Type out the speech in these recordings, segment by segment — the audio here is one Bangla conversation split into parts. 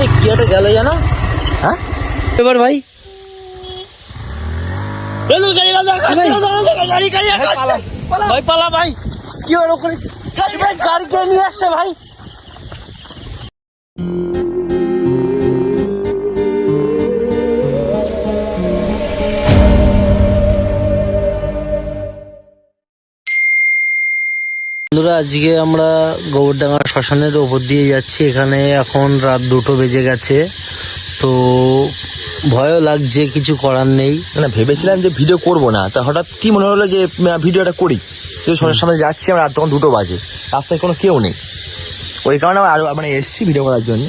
এই কি একটা গেল জানো হ্যাঁ? এবার ভাই। ভাই। পালা। ভাই কি ওখানে গাড়ি ভাই গাড়ি নিয়ে আসছে ভাই? বন্ধুরা আজকে আমরা গোবরডাঙ্গা শ্মশানের ওপর দিয়ে যাচ্ছি। এখানে এখন রাত দুটো বেজে গেছে। তো ভয়ও লাগছে কিছু করার নেই। না ভেবেছিলাম যে ভিডিও করব না। তা হঠাৎ কি মনে হলো যে ভিডিওটা করি? তো সবার সামনে যাচ্ছি আমরা রাত তখন দুটো বাজে। রাস্তায় কোনো কেউ নেই। ওই কারণে আমরা আরও মানে এসেছি ভিডিও করার জন্য।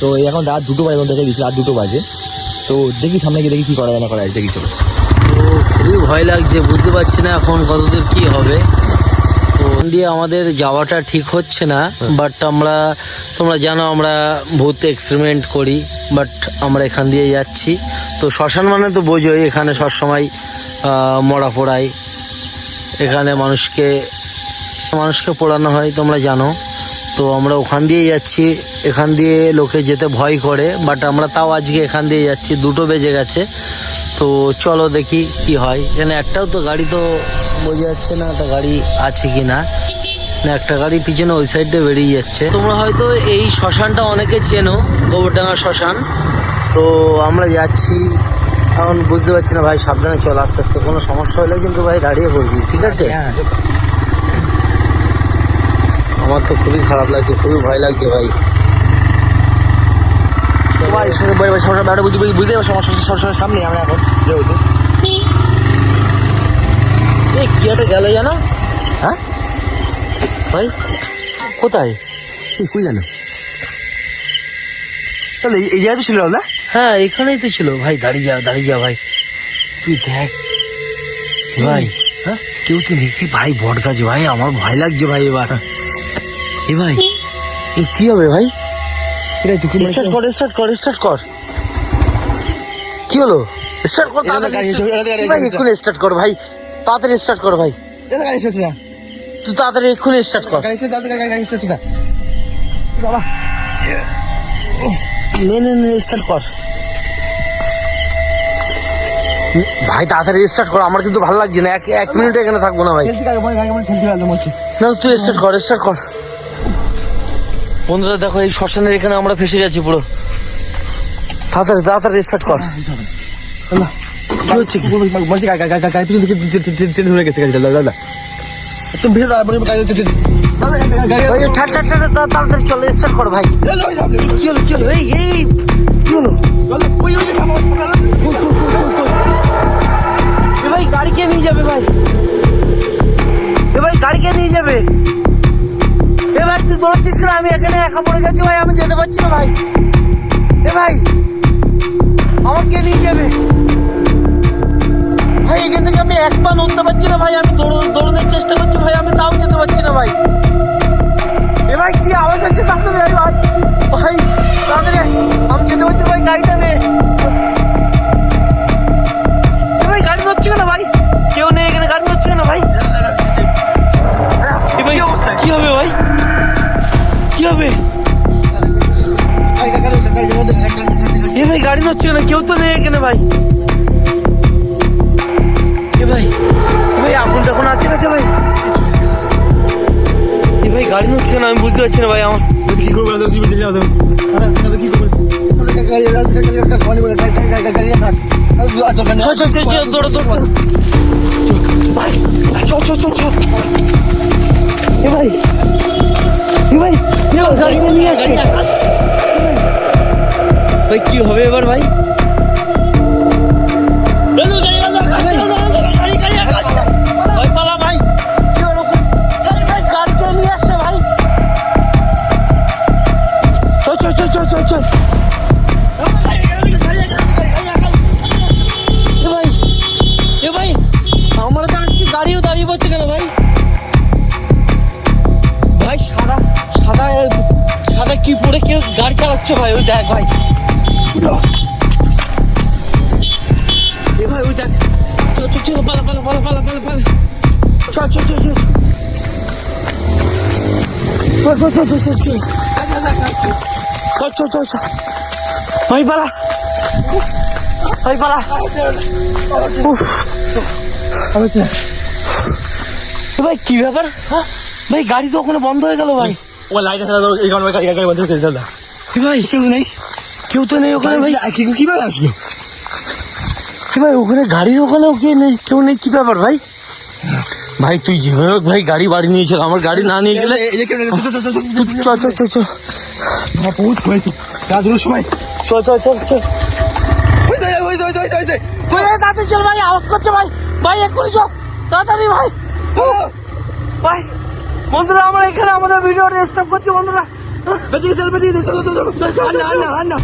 তো এই এখন রাত দুটো বাজে দেখে দিচ্ছি রাত দুটো বাজে। তো দেখি সামনে গিয়ে দেখি কি করা যায় না করা যায় দেখি চলো। তো খুবই ভয় লাগছে বুঝতে পারছি না এখন কতদূর কি হবে। দিয়ে আমাদের যাওয়াটা ঠিক হচ্ছে না বাট আমরা তোমরা জানো আমরা ভূত এক্সপেরিমেন্ট করি বাট আমরা এখান দিয়ে যাচ্ছি। তো শ্মশান মানে তো বোঝোই এখানে সবসময় মরা পোড়াই। এখানে মানুষকে মানুষকে পোড়ানো হয় তোমরা জানো। তো আমরা ওখান দিয়ে যাচ্ছি। এখান দিয়ে লোকে যেতে ভয় করে বাট আমরা তাও আজকে এখান দিয়ে যাচ্ছি। দুটো বেজে গেছে। তো চলো দেখি কি হয়। এখানে একটাও তো গাড়ি তো বোঝা যাচ্ছে না একটা গাড়ি আছে কি না না একটা গাড়ি পিছনে ওই সাইডে বেরিয়ে যাচ্ছে। তোমরা হয়তো এই শ্মশানটা অনেকে চেনো গোবরডাঙ্গা শ্মশান। তো আমরা যাচ্ছি। এখন বুঝতে পারছি না ভাই সাবধানে চল আস্তে আস্তে। কোনো সমস্যা হলে কিন্তু ভাই দাঁড়িয়ে পড়বি ঠিক আছে? হ্যাঁ। আমার তো খুবই খারাপ লাগছে খুবই ভয় লাগছে ভাই। তোমার সমস্যা বুঝতে বুঝতে সমস্যা সমস্যার সামনে আমরা এখন যেহেতু এই কি একটা গেল জানো? হ্যাঁ? ভাই কোথায়? এই কই গেল? তাহলে এই- জায়গায় তো ছিল না হ্যাঁ এখানেই তো ছিল। ভাই দাঁড়িয়ে যা দাঁড়িয়ে যা ভাই। তুই দেখ। ভাই হ্যাঁ? কেউ তো কি ভাই বট গাছ ভাই? আমার ভয় লাগছে ভাই এবার। এ ভাই এ কি হবে ভাই? এটা স্টার্ট কর স্টার্ট কর স্টার্ট কর। কি হলো? স্টার্ট কর তাড়াতাড়ি এক্ষুনি স্টার্ট কর ভাই। তাড়াতাড়ি স্টার্ট কর ভাই। গাড়ি চলছে না তুই তাড়াতাড়ি এক্ষুনি স্টার্ট কর। গাড়ি চলছে গাড়ি গাড়ি চলছে না বাবা। নে নে নে স্টার্ট কর। ভাই তাড়াতাড়ি স্টার্ট কর আমার কিন্তু ভালো লাগছে না। এক এক মিনিট এখানে থাকব না ভাই। না তুই স্টার্ট কর স্টার্ট কর। বন্ধুরা দেখো এই শ্মশানের এখানে আমরা ফেসে গেছি পুরো। তাড়াতাড়ি তাড়াতাড়ি স্টার্ট কর। স্টার্ট কর ভাই। এই কেন আমি এখানে একা পড়ে গেছি ভাই, আমি যেতে পারছি না ভাই। এ ভাই, আমার কে নিয়ে যাবে? ভাই, এখান থেকে আমি এক পা নড়তে পারছি না ভাই, আমি দৌড়- দৌড়ানোর চেষ্টা করছি ভাই, আমি তাও যেতে পারছি না ভাই। এ ভাই, কি আওয়াজ হচ্ছে না কেউ তো নেই এখানে ভাই এ ভাই ভাই আগুন টাগুন আছে কাছে ভাই এ ভাই গাড়ি নিচ্ছে না আমি বুঝতে পারছি না ভাই আমার কি করব কি করব ভাই ভাই গাড়ি নিয়ে আসে ভাই কি হবে এবার ভাই? কি পরে কেউ গাড়ি চালাচ্ছে ভাই? ওই দেখ ভাই। এ ভাই ওই দেখ চল চল চল পালা পালা পালা পালা পালা পালা চল চল চল চল চল চল চল চল চল চল চল চল চল চল ভাই পালা ভাই পালা ভাই কি ব্যাপার? হ্যাঁ? ভাই গাড়ি তো ওখানে বন্ধ হয়ে গেল ভাই। ও লাইট আছে এই কারণে গাড়ি গাড়ি বন্ধ করে দিলাম কি ভাই কেউ নেই। কেউ তো নেই ওখানে ভাই কীভাবে আসলো কি ভাই ওখানে গাড়ির ওখানেও কে নেই কেউ নেই কি ব্যাপার ভাই ভাই তুই যেভাবে হোক ভাই গাড়ি বাড়ি নিয়েছিল আমার গাড়ি না নিয়ে গেলে চল চল চল চল হয়েছে সময় চল চল চল চল তাড়াতাড়ি চল ভাই আওয়াজ করছে ভাই ভাই এক্ষুনি চল তাড়াতাড়ি ভাই ভাই বন্ধুরা আমরা এখানে আমাদের ভিডিওটা স্টপ করছি বন্ধুরা বেঁচে গেছে বেঁচে গেছে চলো চলো চলো আন্না আন্না আন্না